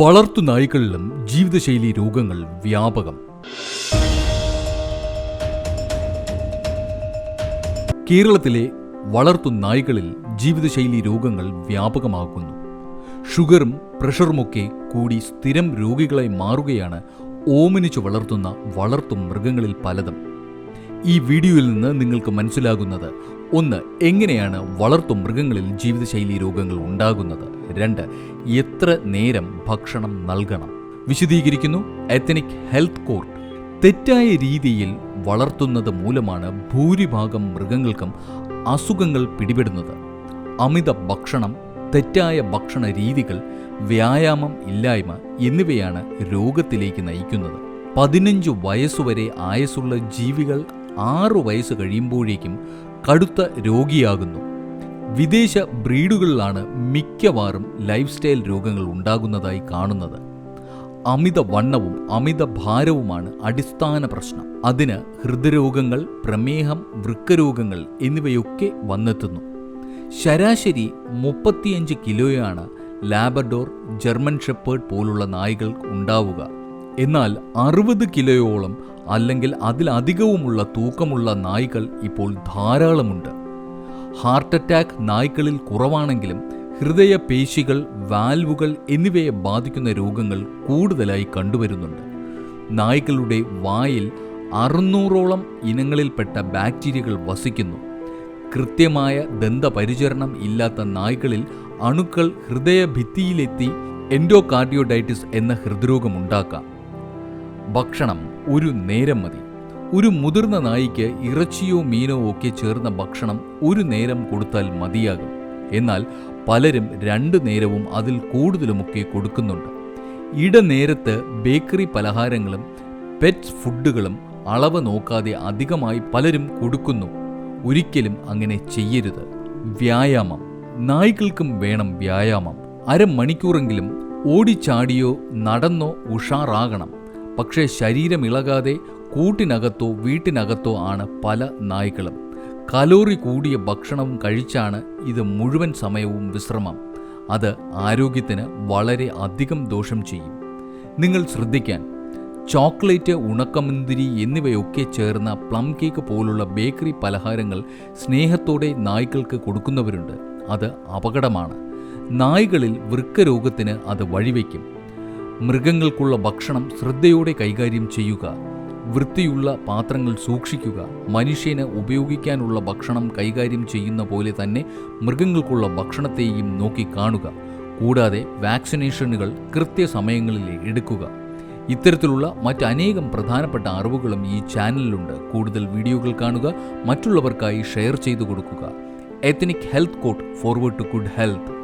വളർത്തു നായ്ക്കളിലും ജീവിതശൈലി രോഗങ്ങൾ വ്യാപകം. കേരളത്തിലെ വളർത്തു നായ്ക്കളിൽ ജീവിതശൈലി രോഗങ്ങൾ വ്യാപകമാകുന്നു. ഷുഗറും പ്രഷറുമൊക്കെ കൂടി സ്ഥിരം രോഗികളായി മാറുകയാണ് ഓമനിച്ചു വളർത്തുന്ന വളർത്തു മൃഗങ്ങളിൽ പലതും. ഈ വീഡിയോയിൽ നിന്ന് നിങ്ങൾക്ക് മനസ്സിലാകുന്നത്. ഒന്ന് എങ്ങനെയാണ് വളർത്തു മൃഗങ്ങളിൽ ജീവിതശൈലി രോഗങ്ങൾ ഉണ്ടാകുന്നത്? രണ്ട് എത്ര നേരം ഭക്ഷണം നൽകണം? വിശദീകരിക്കുന്നു എത്തനിക് ഹെൽത്ത് കോർട്ട് തെറ്റായ രീതിയിൽ വളർത്തുന്നത് മൂലമാണ് ഭൂരിഭാഗം മൃഗങ്ങൾക്കും അസുഖങ്ങൾ പിടിപെടുന്നത്. അമിത ഭക്ഷണം തെറ്റായ ഭക്ഷണ രീതികൾ വ്യായാമം ഇല്ലായ്മ എന്നിവയാണ് രോഗത്തിലേക്ക് നയിക്കുന്നത്. പതിനഞ്ച് വയസ്സുവരെ ആയസ്സുള്ള ജീവികൾ ആറു വയസ്സ് കഴിയുമ്പോഴേക്കും കടുത്ത രോഗിയാകുന്നു. വിദേശ ബ്രീഡുകളിലാണ് മിക്കവാറും ലൈഫ് സ്റ്റൈൽ രോഗങ്ങൾ ഉണ്ടാകുന്നതായി കാണുന്നത്. അമിത വണ്ണവും അമിത ഭാരവുമാണ് അടിസ്ഥാന പ്രശ്നം. അതിന് ഹൃദ്രോഗങ്ങൾ പ്രമേഹം വൃക്കരോഗങ്ങൾ എന്നിവയൊക്കെ വന്നെത്തുന്നു. ശരാശരി മുപ്പത്തിയഞ്ച് കിലോയാണ് ലാബർഡോർ ജർമ്മൻ ഷെപ്പേർഡ് പോലുള്ള നായ്കൾ ഉണ്ടാവുക. എന്നാൽ അറുപത് കിലോയോളം അല്ലെങ്കിൽ അതിലധികവുമുള്ള തൂക്കമുള്ള നായ്ക്കൾ ഇപ്പോൾ ധാരാളമുണ്ട്. ഹാർട്ട് അറ്റാക്ക് നായ്ക്കളിൽ കുറവാണെങ്കിലും ഹൃദയപേശികൾ വാൽവുകൾ എന്നിവയെ ബാധിക്കുന്ന രോഗങ്ങൾ കൂടുതലായി കണ്ടുവരുന്നുണ്ട്. നായ്ക്കളുടെ വായിൽ അറുന്നൂറോളം ഇനങ്ങളിൽപ്പെട്ട ബാക്ടീരിയകൾ വസിക്കുന്നു. കൃത്യമായ ദന്തപരിചരണം ഇല്ലാത്ത നായ്ക്കളിൽ അണുക്കൾ ഹൃദയഭിത്തിയിലെത്തി എൻഡോകാർഡിയോഡൈറ്റിസ് എന്ന ഹൃദ്രോഗമുണ്ടാക്കാം ഭക്ഷണം ഒരു നേരം മതി. ഒരു മുതിർന്ന നായിക്ക് ഇറച്ചിയോ മീനോ ഒക്കെ ചേർന്ന ഭക്ഷണം ഒരു നേരം കൊടുത്താൽ മതിയാകും. എന്നാൽ പലരും രണ്ട് നേരവും അതിൽ കൂടുതലുമൊക്കെ കൊടുക്കുന്നുണ്ട്. ഇടനേരത്ത് ബേക്കറി പലഹാരങ്ങളും പെറ്റ് ഫുഡുകളും അളവ് നോക്കാതെ അധികമായി പലരും കൊടുക്കുന്നു. ഒരിക്കലും അങ്ങനെ ചെയ്യരുത്. വ്യായാമം. നായ്ക്കൾക്കും വേണം വ്യായാമം. അരമണിക്കൂറെങ്കിലും ഓടിച്ചാടിയോ നടന്നോ ഉഷാറാകണം. പക്ഷേ ശരീരം ഇളകാതെ കൂട്ടിനകത്തോ വീട്ടിനകത്തോ ആണ് പല നായ്ക്കളും. കലോറി കൂടിയ ഭക്ഷണവും കഴിച്ചാണ് ഇത് മുഴുവൻ സമയവും വിശ്രമം. അത് ആരോഗ്യത്തിന് വളരെ അധികം ദോഷം ചെയ്യും. നിങ്ങൾ ശ്രദ്ധിക്കാൻ. ചോക്ലേറ്റ് ഉണക്കമുന്തിരി എന്നിവയൊക്കെ ചേർന്ന പ്ലം കേക്ക് പോലുള്ള ബേക്കറി പലഹാരങ്ങൾ സ്നേഹത്തോടെ നായ്ക്കൾക്ക് കൊടുക്കുന്നവരുണ്ട്. അത് അപകടമാണ്. നായ്കളിൽ വൃക്കരോഗത്തിന് അത് വഴിവെക്കും. മൃഗങ്ങൾക്കുള്ള ഭക്ഷണം ശ്രദ്ധയോടെ കൈകാര്യം ചെയ്യുക. വൃത്തിയുള്ള പാത്രങ്ങൾ സൂക്ഷിക്കുക. മനുഷ്യന് ഉപയോഗിക്കാനുള്ള ഭക്ഷണം കൈകാര്യം ചെയ്യുന്ന പോലെ തന്നെ മൃഗങ്ങൾക്കുള്ള ഭക്ഷണത്തെയും നോക്കി കാണുക. കൂടാതെ വാക്സിനേഷനുകൾ കൃത്യസമയങ്ങളിൽ എടുക്കുക. ഇത്തരത്തിലുള്ള മറ്റനേകം പ്രധാനപ്പെട്ട അറിവുകളും ഈ ചാനലിലുണ്ട്. കൂടുതൽ വീഡിയോകൾ കാണുക മറ്റുള്ളവർക്കായി ഷെയർ ചെയ്തു കൊടുക്കുക. Ethnic health court forward to good health